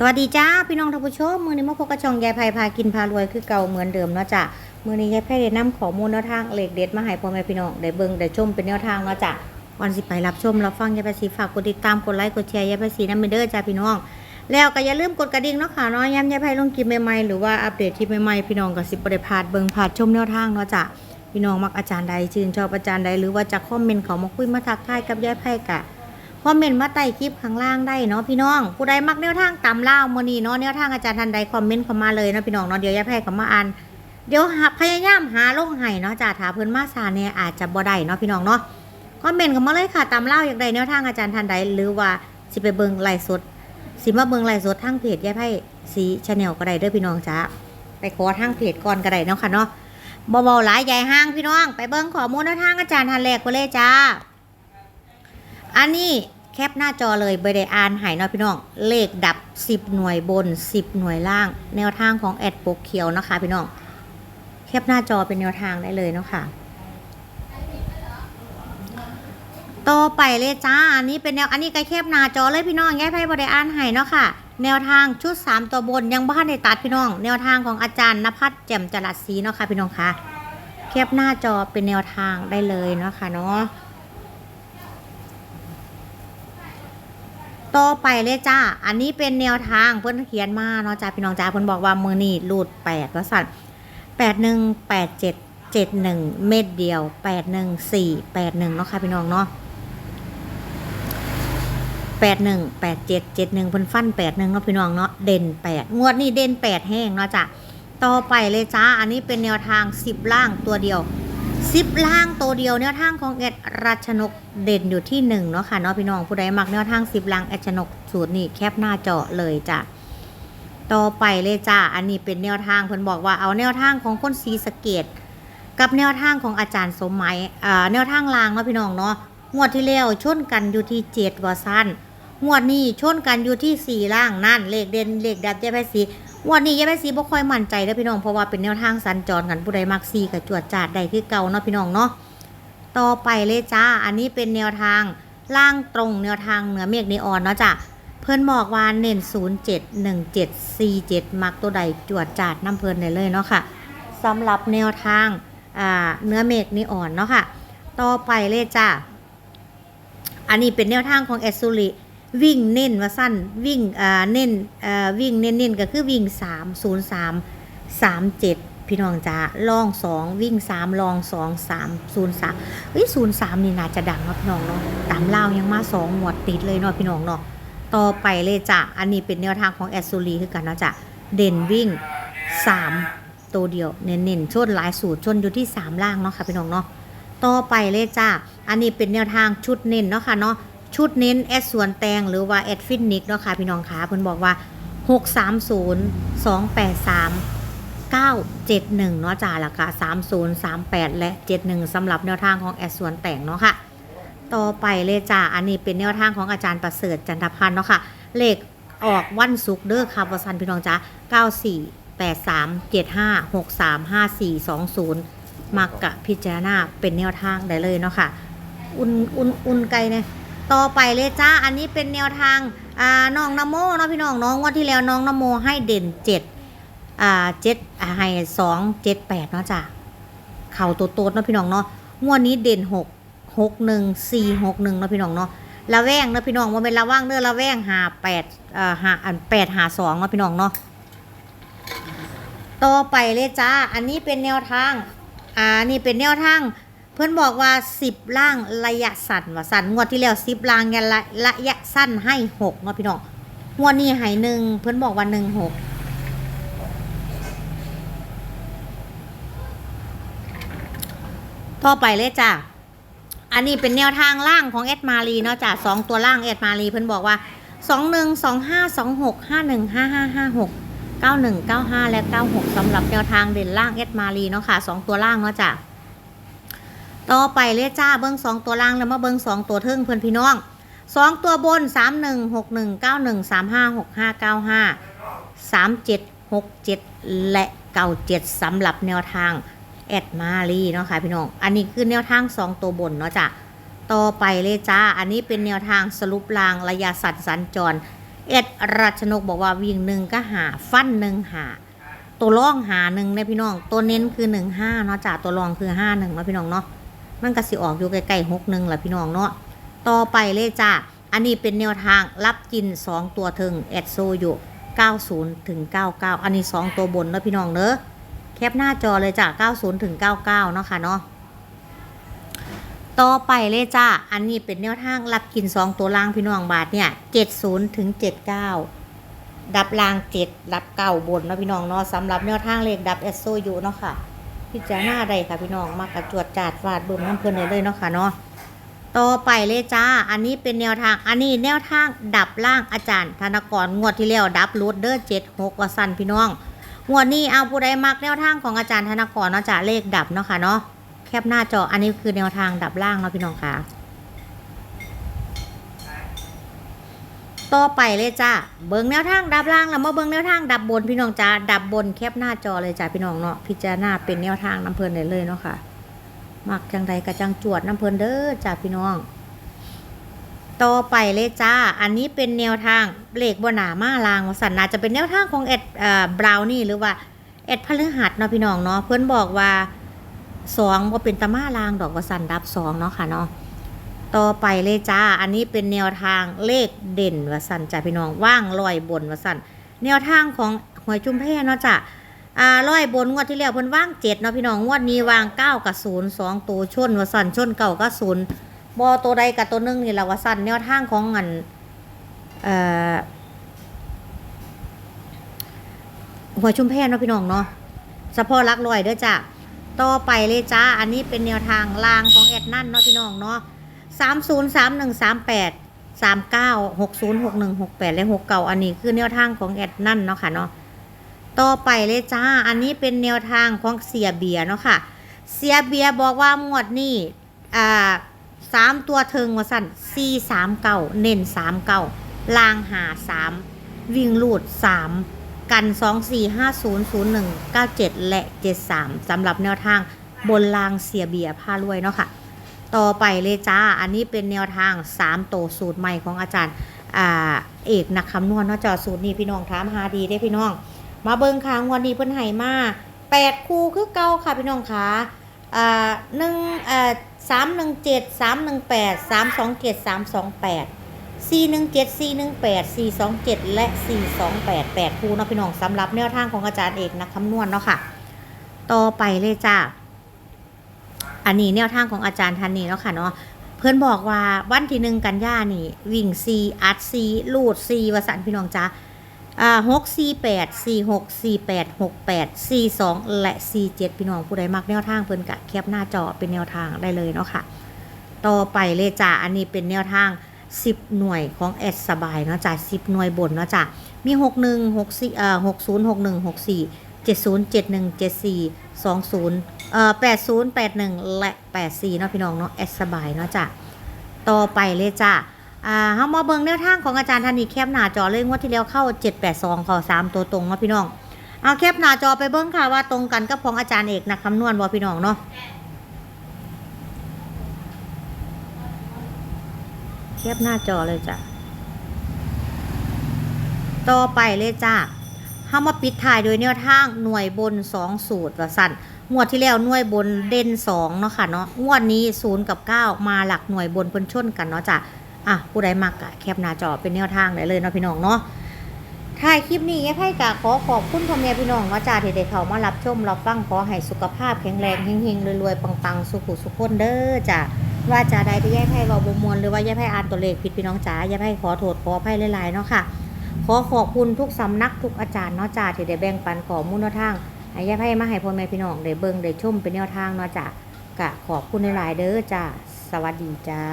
สวัสดีจ้าพี่น้องท่านผู้ชมมือนี้มาพบกับช่องยายไพพากินพารวยคือเก่าเหมือนเดิมเนาะจ้ะมือนี้ยายไพได้นำข้อมูลแนวทางเหล็กเด็ดมาให้พ่อแม่พี่น้องได้เบิ่งได้ชมเป็นแนวทางเนาะจ้ะวันสิไปรับชมรับฟังยายไพสีฝากกดติดตามกดไลค์กดแชร์ยายไพสีน้ำเมเดอร์จ้าพี่น้อง แล้วก็อย่าลืมกดกระดิ่งเนาะค่ะเนาะย้ำยายไพลงคลิปใหม่ๆหรือว่าอัปเดตคลิปใหม่ๆพี่น้องก็สิบ่ได้พาดเบิ่งพลาดชมแนวทางเนาะจ้ะพี่น้องมักอาจารย์ใดชื่นชอบอาจารย์ใดหรือว่าจะคอมเมนต์เขามาคุยมาทักทายกับยายไพกะ อมเมนต์มาใต้คลิปข้างล่างได้เนาะพี่น้อง ผู้ใดมักแนวทางตามล่ามือนี้เนาะแนวทางอาจารย์ทันใดคอมเมนต์เข้ามาเลยเนาะพี่น้องเนาะเดี๋ยวยายแพรเข้ามาอ่านเดี๋ยวหาพยายามหาลงให้เนาะจ้าถาเพิ่นมาซาเนี่ยอาจจะบ่ได้เนาะพี่น้องเนาะคอมเมนต์เข้ามาเลยค่ะตามล่าอย่ากได้แนวทางอาจารย์ทันใดหรือว่าสิไปเบิงไลฟ์สดสิมาเบิงไลฟ์สดทางเพจยายไพสีชาแนลก็ได้เด้อพี่น้องจ้าไปขอทางเพจก่อนก็ได้เนาะค่ะเนาะบ่เบาหลายใหญ่ห้างพี่น้อง ไปเบิงขอมูลแนวทางอาจารย์ทันแรกไปเลยจ้า อันนี้ คปหน้าจอเลยใบได้อ่านหายเนาะพี่น้อง เลขดับ 10 หน่วยบน 10 หน่วยล่าง แนวทางของแอดปกเขียวนะคะพี่น้อง แคปหน้าจอเป็นแนวทางได้เลยเนาะค่ะต่อไปเลยจ้า อันนี้เป็นแนว อันนี้ก็แคปหน้าจอเลยพี่น้องแย่ไพ่บได้อ่านให้เนาะค่ะ แนวทางชุด 3 ตัวบนยังบ้านในตัดพี่น้อง แนวทางของอาจารย์นภัสแจ่มจรัสศรีเนาะค่ะพี่น้องคะแคปหน้าจอเป็นแนวทางได้เลยเนาะค่ะเนาะ ต่อไปเลยจ้า อันนี้เป็นแนวทางเพิ่อนเขียนมาเนาะจ้าพี่น้องจ้าเพิ่อนบอกว่ามือนี่รูดแปดว่าสั่นแปดหนึ่งแปดเจ็ดเจ็ดหนึ่งเม็ดเดียวแปดหนึ่งสี่แปดหนึ่งเนาะค่ะพี่น้องเนาะแปดหนึ่งแปดเจ็ดเจ็ดหนึ่งเพิ่นฟันแปดหนึ่งเนาะพี่น้องเนาะเด่นแปดงวดนี้เด่นแปดแห้งเนาะจ้ะต่อไปเลยจ้า อันนี้เป็นแนวทางสิบล่างตัวเดียว สิบล่างตัวเดียวแนวทางของแอดรัชนกเด่นอยู่ที่หนึ่งเนาะค่ะเนาะพี่น้องผู้ใดมักแนวทางสิบล่างแอดชนกสูตรนี่แคปหน้าจอเลยจ้ะต่อไปเลยจ้า อันนี้เป็นแนวทางเพิ่นบอกว่าเอาแนวทางของคนสีสเกต กับแนวทางของอาจารย์สมหมัยอ่าแนวทางลางเนาะพี่น้องเนาะงวดที่แล้วชนกันอยู่ที่เจ็ดว่าสั้นงวดนี้ชนกันอยู่ที่สี่ล่างนั่นเลขเด่นเลขดับเจ๊ไปสี วันนี้ยายแม่สีบ่ค่อยมั่นใจแล้วพี่น้องเพราะว่าเป็นแนวทางสัญจรกันผู้ใดมักซีกับจวดจาดใดคือเก่าเนาะพี่น้องเนาะต่อไปเลยจ้า อันนี้เป็นแนวทางล่างตรงแนวทางเหนือเมฆนีออนเนาะจ้ะเพิ่นบอกว่าเน้น071747มักตัวใดจวดจาดน้ำเพิ่นได้เลยเนาะค่ะสำหรับแนวทางอ่าเนื้อเมฆนีออนเนาะค่ะ ต่อไปเลยจ้าอันนี้เป็นแนวทางของแอสซูริ วิ่งเน้นว่าสั้นวิ่งอ่าเน้นอ่าวิ่งเน้นเน้นก็คือวิ่งสามศูนย์สามสามเจ็ดพี่น้องจ้าลองสองวิ่งสามลองสองสามศูนย์สามเฮ้ยศูนย์สามนี่น่าจะดังเนาะพี่น้องเนาะตามเล่ายังมาสองหมวดติดเลยเนาะพี่น้องเนาะต่อไปเลยจ้ะอันนี้เป็นแนวทางของแอสซูรีคือกันเนาะจ้ะเด่นวิ่งสามตัวเดียวเน้นๆชนหลายสูตรชนอยู่ที่สามล่างเนาะค่ะพี่น้องเนาะต่อไปเลยจ้าอันนี้เป็นแนวทางชุดเน้นเนาะค่ะเนาะ ชุดเน้นแอดสวนแตงหรือว่าแอดฟินนิกเนาะค่ะพี่น้องขาเพิ่นบอกว่า 630 283 971 เนาะจ้าแล้วก็30 38 และ 71สำหรับแนวทางของแอดสวนแตงเนาะค่ะ ต่อไปเลยจ้าอันนี้เป็นแนวทางของอาจารย์ประเสริฐจันทพันธ์เนาะค่ะ เลขออกวันศุกร์เด้อค่ะประสันพี่น้องจ้า94 83 75 63 54 20 มักกะพิจารณาเป็นแนวทางได้เลยเนาะค่ะ อุ่นอุ่นอุ่นไกลเนี่ย ต่อไปเลยจ้า อันนี้เป็นแนวทางอ่าน้องนโมเนาะพี่น้องน้องวันที่แล้วน้องนโมให้เด่นเจ็ดอ่าเจ็ดให้สองเจ็ดแปดเนาะจ้ะเข่าตัวโตดเนาะพี่น้องเนาะงวดนี้เด่นหกหกหนึ่งสี่หกหนึ่งเนาะพี่น้องเนาะละแวงเนาะพี่น้องว่าเป็นละว่างเด้อละแวงหาแปดอ่าหาอันแปดหาสองเนาะพี่น้องเนาะต่อไปเลยจ้า อันนี้เป็นแนวทาง อ่า นี่เป็นแนวทาง พื่อนบอกว่า10ล่างระยะสั้นว่าสั้นงวดที่แล้ว10ล่างยันระระยะสั้นให้6เนาะพี่น้องงวดนี้ให้หนึ่งเพื่อนบอกว่า1 6ต่อไปเลยจ้ะอันนี้เป็นแนวทางล่างของแอดมารีเนาะจ้ะสองตัวล่างแอดมารีเพื่อนบอกว่า2 1 2 5 2 6 5 1 5 5 5 6 91 95และ96สำหรับแนวทางเด่นล่างแอดมารีเนาะค่ะสองตัวล่างเนาะจ้ะ ต่อไปเลยจ้าเบิ้งสองตัวล่างแล้วมาเบิ้งสองตัวเทิงเพื่อนพี่น้องสองตัวบนสามหนึ่งหกหนึ่งเก้าหนึ่งสามห้าหกห้าเก้าห้าสามเจ็ดหกเจ็ดและเก้าเจ็ดสำหรับแนวทางแอดมารีเนาะค่ะพี่น้อง อันนี้คือแนวทางสองตัวบนเนาะจ้ะต่อไปเลยจ้า อันนี้เป็นแนวทางสรุปรางระยะสัตว์สัญจร เอ็ดรัชนกบอกว่าวิ่งหนึ่งก็หาฟันหนึ่งหา ตัวร่องหาหนึ่งเนี่ยพี่น้อง ตัวเน้นคือหนึ่งห้าเนาะจ้ะตัวรองคือห้าหนึ่งเนาะพี่น้องเนาะ มันก็สิออกอยู่ใกล้ๆหกหนึ่งแหละพี่น้องเนาะต่อไปเลยจ้ะอันนี้เป็นแนวทางรับกิน 2 ตัวถึงแอดโซอยู่90ถึง99 อันนี้ 2 ตัวบนเนะพี่น้องเนอะแคปหน้าจอเลยจ้ะ90ถึง99เนาะค่ะเนาะต่อไปเลยจ้าอันนี้เป็นแนวทางรับกิน 2 ตัวล่างพี่น้องบาทเนี่ย70ถึง79 ดับล่าง 7 ดับเก้าบนเนะพี่น้องเนาะสำหรับแนวทางเลขดับเอสโซอยู่เนาะค่ะ พิจารณาได้ค่ะพี่น้องมากระจวดจาดฟาดเบิ่มน้ำเพลินเลยเนาะค่ะเนาะต่อไปเลยจ้า อันนี้เป็นแนวทาง อันนี้แนวทางดับล่างอาจารย์ธนกรงวดที่แล้วดับรูดเดอร์เจ็ดหกวสันพี่น้องงวดนี้เอาผู้ใดมักแนวทางของอาจารย์ธนกรเนาะจ้ะเลขดับเนาะค่ะเนาะแคปหน้าจออันนี้คือแนวทางดับล่างเนาะพี่น้องค่ะ ต่อไปเลยจ้าเบิงแนวทางดับล่างแล้วมาเบิงแนวทางดับบนพี่น้องจ้าดับบนแคปหน้าจอเลยจ้าพี่น้องเนาะพิจารณาเป็นแนวทางน้ำเพลินได้เลยเนาะค่ะมักจังใดกระจังจวดน้ำเพลินเด้อจ้าพี่น้อง ต่อไปเลยจ้า อันนี้เป็นแนวทางเลขบหนามาลางสันนาจะเป็นแนวทางของเอ็ดเอ่อบราวนี่หรือว่าเอ็ดพฤหัสเนาะพี่น้องเนาะเพื่อนบอกว่าสองว่าเป็นตะมาลางดอกวสันดับสองเนาะค่ะเนาะ ต่อไปเลยจ้า อันนี้เป็นแนวทางเลขเด่นวสันจ้าพี่น้องว่างลอยบนวสันแนวทางของหวยจุ้มแพ่เนาะจ้ะอ่าร้อยบนงวดที่แล้วเพิ่นว่างเจ็ดเนาะพี่น้องงวดนี้วางเก้ากับศูนย์สองตัวชนวสันชนเก่ากับศูนย์บอตัวใดกับตัวหนึงนี่แหละวสันแนวทางของอันเอ่อหัวชุมแพเนาะพี่น้องเนาะเฉพาะหลักร้อยเด้อจ้ะต่อไปเลยจ้าอันนี้เป็นแนวทางลางของแอดนั่นเนาะพี่น้องเนาะ สามศูนย์สามหนึ่งสามแปดสามเก้าหกศูนย์หกหนึ่งหกแปดและหกเก้าอันนี้คือแนวทางของแอดนั่นเนาะค่ะเนาะต่อไปเลยจ้า อันนี้เป็นแนวทางของเสียเบียเนาะค่ะ เสียเบียบอกว่างวดนี้อ่าสามตัวเทิงว่าสั่นสี่สามเก้าเน้นสามเก้าลางหาสามวิ่งลูดสามกันสองสี่ห้าศูนย์ศูนย์หนึ่งเก้าเจ็ดและเจ็ดสามสำหรับแนวทางบนลางเสียเบียผ้ารวยเนาะค่ะ ต่อไปเลยจ้า อันนี้เป็นแนวทางสามโตสูตรใหม่ของอาจารย์อ่าเอกนักคำนวณเนาะจอสูตรนี้พี่น้องถามหาดีได้พี่น้อง มาเบิ่งค้างวันนี้เพิ่นให้มาแปดคู่คือเก่าค่ะพี่น้องคะอ่าหนึ่งอ่อสามหนึ่งเจ็ดสามหนึ่งแปดสามสองเจ็ดสามสองแปดสี่หนึ่งเจ็ดสี่หนึ่งแปดสี่สองเจ็ดและสี่สองแปดแปดคู่เนาะพี่น้องสำหรับแนวทางของอาจารย์เอกนักคำนวณเนาะค่ะ ต่อไปเลยจ้า อันนี้แนวทางของอาจารย์ท่านนี้เนาะค่ะเนาะเพื่อนบอกว่าวันที่หนึ่งกันยานี่ วิ่งซีอัดซีลูดซีวสันพี่น้องจ้าอ่าหกสี่แปดสี่หกสี่แปดหกแปดสี่สองและสี่เจ็ดพี่น้องผู้ใดมักแนวทางเพิ่อนกะแคปหน้าจอเป็นแนวทางได้เลยเนาะค่ะ ต่อไปเลยจ้ะอันนี้เป็นแนวทาง10หน่วยของแอดสบายเนาะจ้ะ10หน่วยบนเนาะจ้ะมี61 64เอ่อ60 61 64 70 71 74 20เอ่ อ80 81และ84เนาะพี่น้องเนาะแอดสบายเนาะจ้ะต่อไปเลยจ้ะอ่าเฮามาเบิ่งแนวทางของอาจารย์ธนีแคปหน้าจอเลยงวดที่แล้วเข้า 782ข้า3ตัวตรงเนาะพี่น้อง เอาแคปหน้าจอไปเบิ่งค่ะว่าตรงกันกับของอาจารย์เอกนักคำนวณบ่พี่น้องเนาะแคปหน้าจอเลยจ้ะ ต่อไปเลยจ้าเฮามาปิดท้ายโดยแนวทางหน่วยบน 2 สูตรว่าสั่น งวดที่แล้วหน่วยบนเด่น2เนาะค่ะเนาะงวดนี้0กับ9มาหลักหน่วยบนเพิ่นชนกันเนาะจ้ะอะผู้ใดมักอะแคปหน้าจอเป็นแนวทางได้เลยเนาะพี่น้องเนาะถ่ายคลิปนี้ยายไพ่กะขอขอบคุณพ่อแม่พี่น้องว่าจ้าที่ได้เข้ามารับชมรับฟังขอให้สุขภาพแข็งแรงเฮงๆรวยๆปังๆ สุขุสุขคนเด้อจ้ะว่าจะใดที่ยายไพ่เว้าบ่มวนหรือว่ายายไพ่อ่านตัวเลขผิดพี่น้องจ๋ายายไพ่ขอโทษขออภัยหลายๆเนาะค่ะ ขอขอบคุณทุกสำนักทุกอาจารย์เนาะจ้าที่ได้แบ่งปันข้อมูลแนวทาง ให้ยายไพ่มาให้พ่อแม่พี่น้องได้เบิ่งได้ชมเป็นแนวทางเนาะจ้ะกะขอบคุณหลายๆเด้อจ้ะสวัสดีจ้า